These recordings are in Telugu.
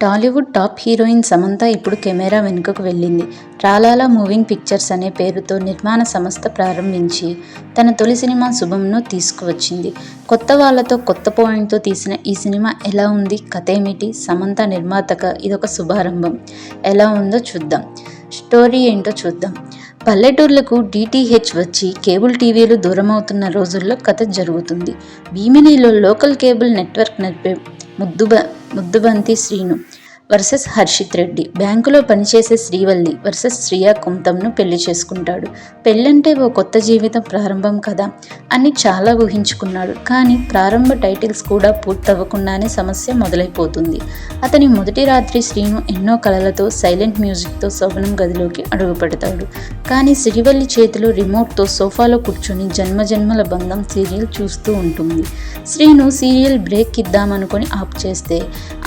టాలీవుడ్ టాప్ హీరోయిన్ సమంత ఇప్పుడు కెమెరా వెనుకకు వెళ్ళింది. రాలాలా మూవింగ్ పిక్చర్స్' అనే పేరుతో నిర్మాణ సంస్థ ప్రారంభించి తన తొలి సినిమా 'శుభం'ను తీసుకువచ్చింది. కొత్త వాళ్ళతో కొత్త పాయింట్తో తీసిన ఈ సినిమా ఎలా ఉంది? కథ ఏమిటి సమంత నిర్మాతగా ఇదొక శుభారంభం. ఎలా ఉందో చూద్దాం. స్టోరీ ఏంటో చూద్దాం. పల్లెటూర్లకు డిటిహెచ్ వచ్చి కేబుల్ టీవీలు దూరమవుతున్న రోజుల్లో కథ జరుగుతుంది. భీమినిలో లోకల్ కేబుల్ నెట్వర్క్ నడిపే ముద్దుబంతి శ్రీను వర్సెస్ హర్షిత్ రెడ్డి. బ్యాంకులో పనిచేసే శ్రీవల్లి వర్సెస్ శ్రియా కుంతంను పెళ్ళి చేసుకుంటాడు. పెళ్ళంటే ఓ కొత్త జీవితం ప్రారంభం కదా అని చాలా ఊహించుకున్నాడు. కానీ ప్రారంభ టైటిల్స్ కూడా పూర్తవ్వకుండానే సమస్య మొదలైపోతుంది. అతని మొదటి రాత్రి శ్రీను ఎన్నో కళలతో సైలెంట్ మ్యూజిక్తో శోభనం గదిలోకి అడుగుపెడతాడు. కానీ శ్రీవల్లి చేతిలో రిమోట్తో సోఫాలో కూర్చొని జన్మజన్మల బంధం సీరియల్ చూస్తూ ఉంటుంది. శ్రీను సీరియల్ బ్రేక్ ఇద్దామనుకొని ఆప్ చేస్తే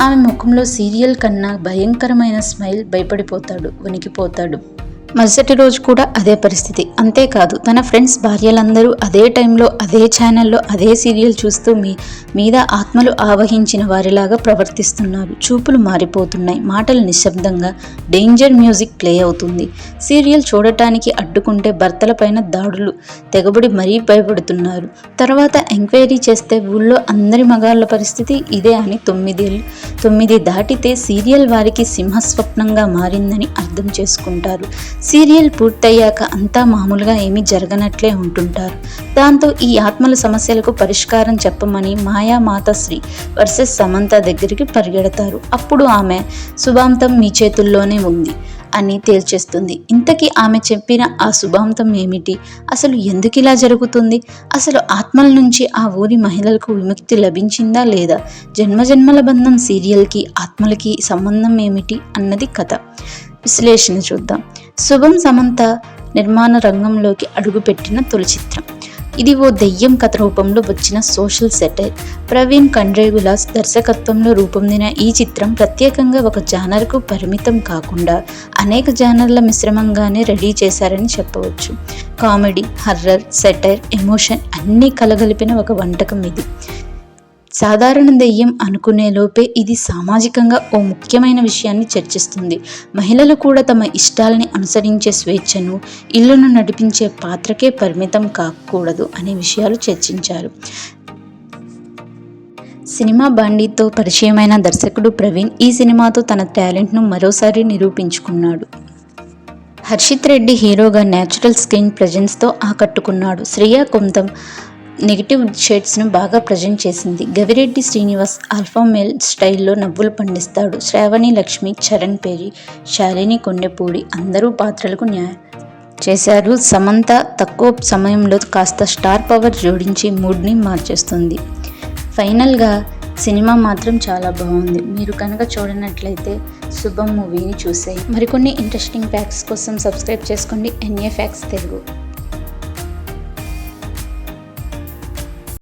ఆమె ముఖంలో సీరియల్ కన్నా భయంకరమైన స్మైల్ భయపడిపోతాడు. వణికిపోతాడు. మరుసటి రోజు కూడా అదే పరిస్థితి. అంతేకాదు తన ఫ్రెండ్స్ భార్యలందరూ అదే టైంలో అదే ఛానల్లో అదే సీరియల్ చూస్తూ మీ మీద ఆత్మలు ఆవహించిన వారిలాగా ప్రవర్తిస్తున్నారు. చూపులు మారిపోతున్నాయి. మాటలు నిశ్శబ్దంగా డేంజర్ మ్యూజిక్ ప్లే అవుతుంది. సీరియల్ చూడటానికి అడ్డుకుంటే భర్తలపైన దాడులు తెగబడి మరీ భయపడుతున్నారు. తర్వాత ఎంక్వైరీ చేస్తే ఊళ్ళో అందరి మగాళ్ళ పరిస్థితి ఇదే అని తొమ్మిదేళ్ళు తొమ్మిది దాటితే సీరియల్ వారికి సింహస్వప్నంగా మారిందని అర్థం చేసుకుంటారు. సీరియల్ పూర్తయ్యాక అంతా మామూలుగా ఏమీ జరగనట్లే ఉంటుంటారు. దాంతో ఈ ఆత్మల సమస్యలకు పరిష్కారం చెప్పమని మాయా శ్రీ వర్సెస్ సమంత దగ్గరికి పరిగెడతారు. అప్పుడు ఆమె శుభాంతం మీ చేతుల్లోనే ఉంది అని తేల్చేస్తుంది. ఇంతకీ ఆమె చెప్పిన ఆ శుభాంతం ఏమిటి? అసలు ఎందుకు ఇలా జరుగుతుంది? అసలు ఆత్మల నుంచి ఆ ఊరి మహిళలకు విముక్తి లభించిందా లేదా? జన్మజన్మల బంధం సీరియల్కి ఆత్మలకి సంబంధం ఏమిటి అన్నది కథ. విశ్లేషణ చూద్దాం. శుభం సమంత నిర్మాణ రంగంలోకి అడుగుపెట్టిన తొలి చిత్రం. ఇది ఓ దెయ్యం కథ రూపంలో వచ్చిన సోషల్ సెటైర్. ప్రవీణ్ కండ్రేగులాస్ దర్శకత్వంలో రూపొందిన ఈ చిత్రం ప్రత్యేకంగా ఒక జానర్కు పరిమితం కాకుండా అనేక జానర్ల మిశ్రమంగానే రెడీ చేశారని చెప్పవచ్చు. కామెడీ, హర్రర్, సెటైర్, ఎమోషన్ అన్నీ కలగలిపిన ఒక వంటకం ఇది. సాధారణ దెయ్యం అనుకునే లోపే ఇది సామాజికంగా ఓ ముఖ్యమైన విషయాన్ని చర్చిస్తుంది. మహిళలు కూడా తమ ఇష్టాల్ని అనుసరించే స్వేచ్ఛను, ఇల్లును నడిపించే పాత్రకే పరిమితం కాకూడదు అనే విషయాలు చర్చించారు. సినిమా బాండీతో పరిచయమైన దర్శకుడు ప్రవీణ్ ఈ సినిమాతో తన టాలెంట్ను మరోసారి నిరూపించుకున్నాడు. హర్షిత్ రెడ్డి హీరోగా నేచురల్ స్క్రీన్ ప్రెజెన్స్తో ఆకట్టుకున్నాడు. శ్రియా కొంతం నెగిటివ్ షేడ్స్ను బాగా ప్రజెంట్ చేసింది. గవిరెడ్డి శ్రీనివాస్ ఆల్ఫామేల్ స్టైల్లో నవ్వులు పండిస్తాడు. శ్రావణి లక్ష్మి, చరణ్ పేరి, శాలిని కొండెపూడి అందరూ పాత్రలకు న్యాయం చేశారు. సమంత తక్కువ సమయంలో కాస్త స్టార్ పవర్ జోడించి మూడ్ని మార్చేస్తుంది. ఫైనల్గా సినిమా మాత్రం చాలా బాగుంది. మీరు కనుక చూడనట్లయితే శుభం మూవీని చూసేయి. మరికొన్ని ఇంట్రెస్టింగ్ ఫ్యాక్ట్స్ కోసం సబ్స్క్రైబ్ చేసుకోండి ఎన్ఏ ఫ్యాక్ట్స్ తెలుగు